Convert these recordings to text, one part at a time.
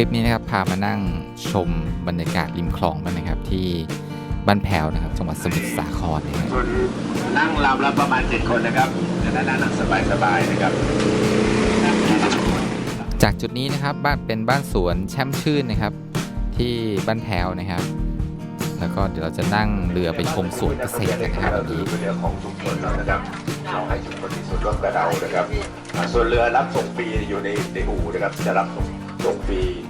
ลิปนี้นะครับพามานั่งชมบรรยากาศริมคลองกันนะครับ ที่บ้านแพวนะครับจังหวัดสมุทรสาครนะครับคนนั่งลำละประมาณเจ็ดคนนะครับจะได้นั่งสบายๆนะครับ จากจุดนี้นะครับบ้านเป็นบ้านสวนแช่มชื่นนะครับ ที่บ้านแพวนะครับ แล้วก็เดี๋ยวเราจะนั่งเรือไปชมสวนเกษตรกันนะครับวันนี้เรือของชุมชนเรานะครับเราให้ชุมชนมีส่วนร่วมกับเรานะครับอ่าส่วนเรือรับส่งฟรีอยู่ในในอู่นะครับจะรับส่งส่งฟรีอ่า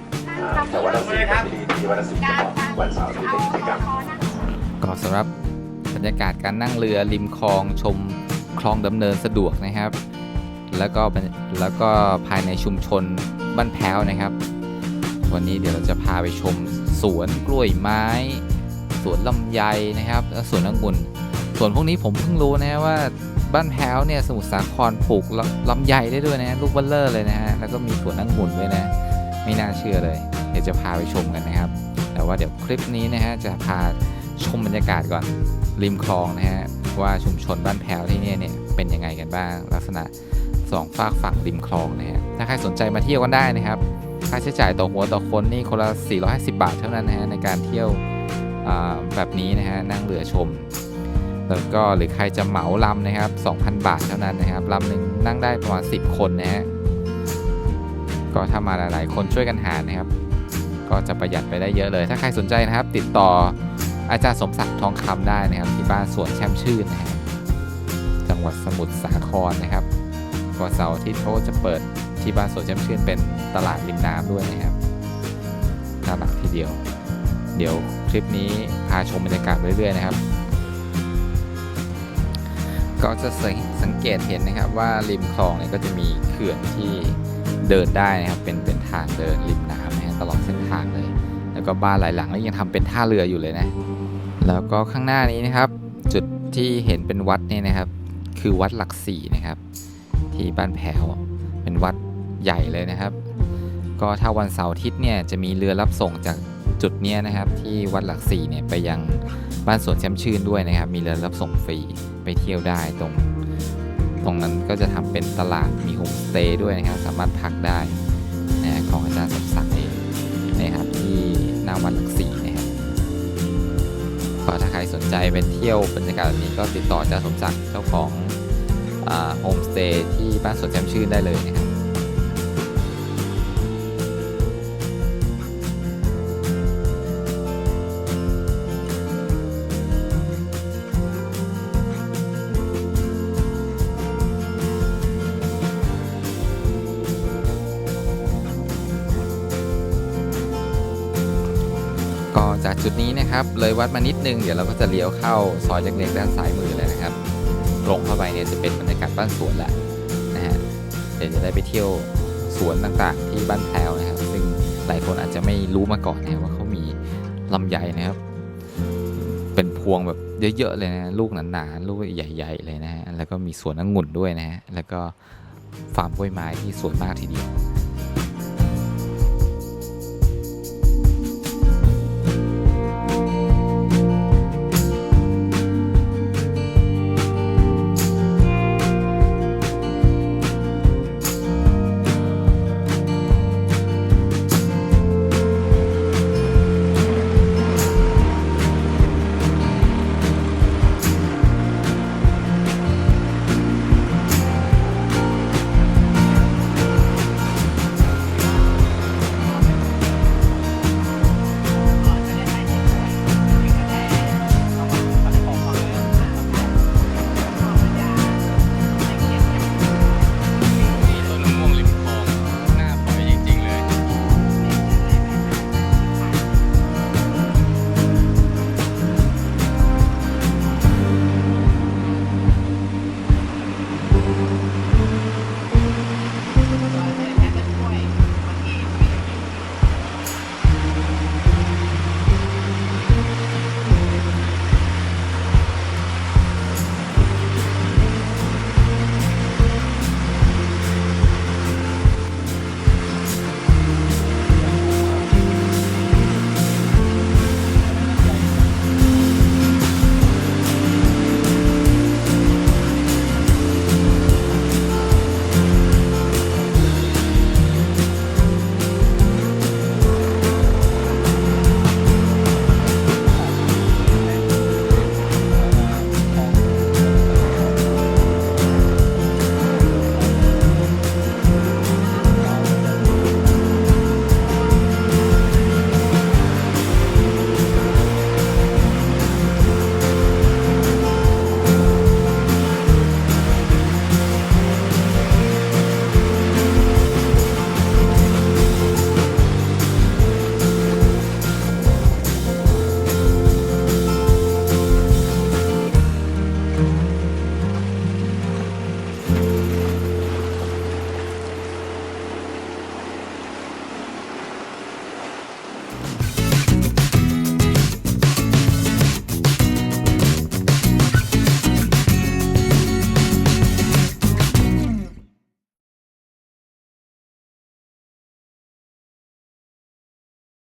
แต่วันละสี่ที่นี่ที่วันละสี่เฉพาะวันเสาร์ที่เป็นกิจกรรมก็สำหรับบรรยากาศการนั่งเรือริมคลองชมคลองดำเนินสะดวกนะครับ แล้วก็แล้วก็ภายในชุมชนบ้านแพ้วนะครับ วันนี้เดี๋ยวเราจะพาไปชมสวนกล้วยไม้ สวนลำไยนะครับและสวนองุ่นสวนพวกนี้ผมเพิ่งรู้นะว่าบ้านแพ้วเนี่ยสมุทรสาครปลูกลำลำไยได้ด้วยนะลูกเบลเลอร์เลยนะฮะแล้วก็มีสวนองุ่นด้วยนะ ไม่น่าเชื่อเลย เดี๋ยวจะพาไปชมกันนะครับ แต่ว่าเดี๋ยวคลิปนี้นะฮะจะพาชมบรรยากาศก่อนริมคลองนะฮะว่าชุมชนบ้านแพ้วที่นี่เนี่ยเป็นยังไงกันบ้าง ลักษณะสองฝากฝั่งริมคลองนะฮะถ้าใครสนใจมาเที่ยวกันได้นะครับ ค่าใช้จ่ายต่อหัวต่อคนนี่คนละ 450 บาทเท่านั้นนะฮะในการเที่ยวแบบนี้นะฮะนั่งเรือชม แล้วก็หรือใครจะเหมาลำนะครับ 2,000 บาทเท่านั้นนะครับลำหนึ่งนั่งได้ประมาณ 10 คนนะฮะ ก็ถ้ามาหลาย ๆ คนช่วยกันหารนะครับ ก็จะประหยัดไปได้เยอะเลย ถ้าใครสนใจนะครับ ติดต่ออาจารย์สมศักดิ์ทองคำได้นะครับ ที่บ้านสวนแช่มชื่นนะฮะจังหวัดสมุทรสาครนะครับก็เสาร์อาทิตย์เขาจะเปิดที่บ้านสวนแช่มชื่นเป็นตลาดริมน้ำด้วยนะครับน่ารักทีเดียว เดี๋ยวคลิปนี้พาชมบรรยากาศเรื่อย ๆ นะครับก็จะสังเกตเห็นนะครับว่าริมคลองเนี่ยก็จะมีเขื่อนที่ เดินได้นะครับเป็นเป็นทางเดินริมน้ำนะฮะตลอดเส้นทางเลย แล้วก็บ้านหลายหลังนี่ยังทำเป็นท่าเรืออยู่เลยนะ แล้วก็ข้างหน้านี้นะครับ จุดที่เห็นเป็นวัดนี่นะครับ คือวัดหลักสี่นะครับ ที่บ้านแพ้วเป็นวัดใหญ่เลยนะครับ ก็ถ้าวันเสาร์อาทิตย์เนี่ยจะมีเรือรับส่งจากจุดนี้นะครับ ที่วัดหลักสี่เนี่ยไปยังบ้านสวนแชมชื่นด้วยนะครับ มีเรือรับส่งฟรีไปเที่ยวได้ตรง ตรงนั้นก็จะทำเป็นตลาดมีโฮมสเตย์ด้วยนะครับ สามารถพักได้นะของอาจารย์สมศักดิ์เองนะครับที่หน้าวัดหลักสี่นะครับก็ถ้าใครสนใจเป็นเที่ยวบรรยากาศแบบนี้ก็ติดต่ออาจารย์สมศักดิ์เจ้าของโฮมสเตย์ที่บ้านสวนแจ่มชื่นได้เลยนะครับ จุดนี้นะครับ เลยวัดมานิดนึง เดี๋ยวเราก็จะเลี้ยวเข้าซอยเล็กๆด้านซ้ายมือเลยนะครับ ตรงเข้าไปเนี่ยจะเป็นบรรยากาศบ้านสวนแหละนะฮะ เดี๋ยวจะได้ไปเที่ยวสวนต่างๆ ที่บ้านแพรวนะครับ ซึ่งหลายคนอาจจะไม่รู้มาก่อนนะว่าเขามีลำไยนะครับ เป็นพวงแบบเยอะๆเลยนะลูกหนาๆลูกใหญ่ ๆ เลยนะฮะ แล้วก็มีสวนองุ่นด้วยนะฮะ แล้วก็ฟาร์มกล้วยไม้ที่สวยมากทีเดียว